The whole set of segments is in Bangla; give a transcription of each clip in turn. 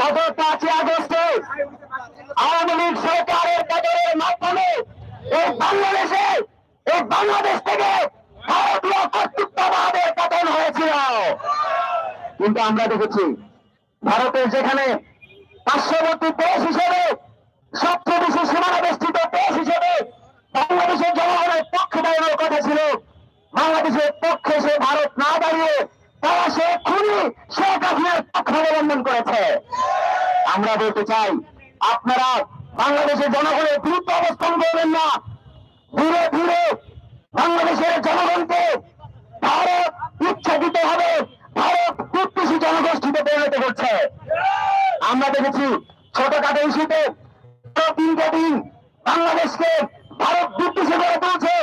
গত পাঁচই আগস্টে আওয়ামী লীগ সরকারের কাজের মাধ্যমে এই বাংলাদেশে, এই বাংলাদেশ থেকে ভারতীয় কর্তৃত্ববাদের পতন হয়েছিল। কিন্তু আমরা দেখেছি, ভারতের যেখানে পার্শ্ববর্তী দেশ হিসেবে, সবচেয়ে বেশি সীমানা বেষ্টিত দেশ হিসেবে বাংলাদেশের জনগণের পক্ষে দাঁড়ানোর কথা ছিল, বাংলাদেশের পক্ষে সে ভারত না দাঁড়িয়ে তারা সে শেখ হাসিনার পক্ষ অবলম্বন করেছে। আমরা বলতে চাই, আপনারা বাংলাদেশের জনগণের বিরুদ্ধে অবস্থান করবেন না। ধীরে ধীরে বাংলাদেশের জনগণকে ভারত উচ্ছাদিত হবে, ভারত বিদ্বেষী জনগোষ্ঠীতে পরিণত করছে। আমরা দেখেছি, ছোটখাটো ইস্যুতে দিনকে দিন বাংলাদেশকে ভারত বিদ্বেষী করে তুলছে।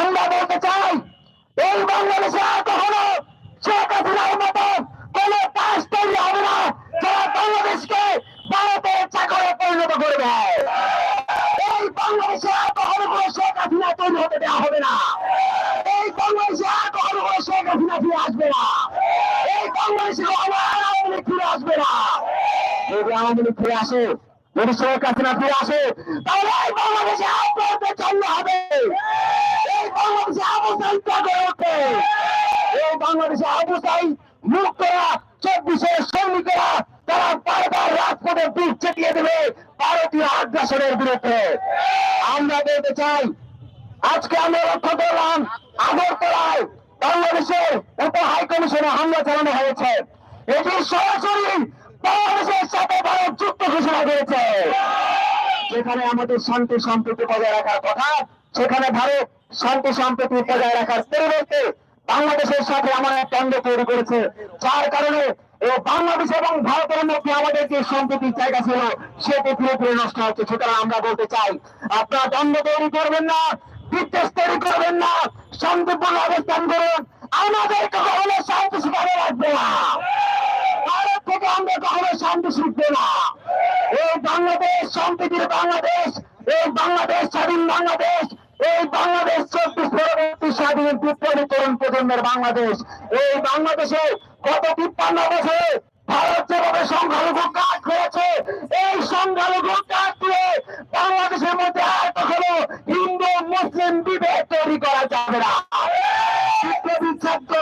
আমরা বলতে চাই এই বাংলাদেশে আর কখনো শেখ হাসিনার মতো কোন কাজ তৈরি হবে না বাংলাদেশকে ভারতের চাকরে পরিণত করে দেয়। এই বাংলাদেশে আর কখনো কোনো শেখ হাসিনা তৈরি হতে দেওয়া হবে না। এই বাংলাদেশে আর কখনো কোনো শেখ হাসিনা ফিরে আসবে না। এই বাংলাদেশে আবার আওয়ামী লীগ ফিরে আসবে না। যদি আওয়ামী লীগ ফিরে আসে, যদি শেখ হাসিনা ফিরে আসে, তাহলে এই বাংলাদেশে আপনাদের জন্য হবে। এই বাংলাদেশে অবস্থান গড়ে উঠবে। এই বাংলাদেশে অবস্থায় মুখ করা চব্বিশের সৈনিকেরা তারা রাজপথে বুক চেটিয়ে দেবে ভারতীয় আগ্রাসনের বিরুদ্ধে। আমরা বলতে চাই, আজকে আমরা লক্ষ্য করলাম আগরতলায় বাংলাদেশের উপ হাই কমিশনে হামলা চালানো হয়েছে। এটি সরাসরি বাংলাদেশের সাথে ভারত যুদ্ধ ঘোষণা করেছে। যেখানে আমাদের শান্তি সম্প্রীতি বজায় রাখার কথা, সেখানে ভারত শান্তি সম্প্রীতি বজায় রাখার পরিবর্তে বাংলাদেশের সাথে আমার এক দ্বন্দ্ব তৈরি করেছে, যার কারণে বাংলাদেশ এবং ভারতের মধ্যে আমাদের যে সম্প্রীতির জায়গা ছিল, সেটি পুরোপুরি নষ্ট হচ্ছে। সুতরাং আমরা বলতে চাই, আপনারা দ্বন্দ্ব তৈরি করবেন না, বিদ্বেষ তৈরি করবেন না, শান্তিপূর্ণ অবস্থান করুন। আমাদেরকে কখনো শান্তি শিখাবে রাখবে না। ভারত থেকে আমরা কখনো শান্তি শিখবে না। এই বাংলাদেশ সম্প্রীতির বাংলাদেশ, এই বাংলাদেশ, স্বাধীন বাংলাদেশ এই বাংলাদেশ চব্বিশ পরবর্তী স্বাধীন বিপ্লবী তরুণ প্রজন্মের বাংলাদেশ। এই বাংলাদেশে গত তিপ্পান্ন বছরে ভারত যেভাবে সংখ্যালঘু কাজ করেছে, এই সংখ্যালঘু কাজ দিয়ে বাংলাদেশের মধ্যে আর কখনো হিন্দু, মুসলিম বিভেদ তৈরি করা যাবে না।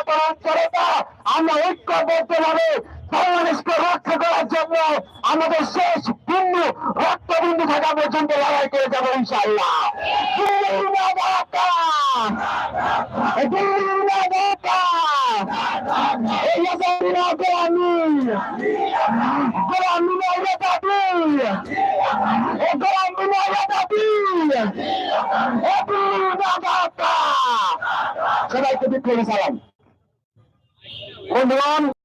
পরম্পরতা আমরা ঐক্যবদ্ধ ভাবে বাংলাদেশকে রক্ষা করার জন্য আমাদের শেষ বিন্দু রক্তবিন্দু থাকা পর্যন্ত লড়াই করে যাব ইনশাল্লাহ! সবাইকে বিপ্লবী সালাম বন্ধুগণ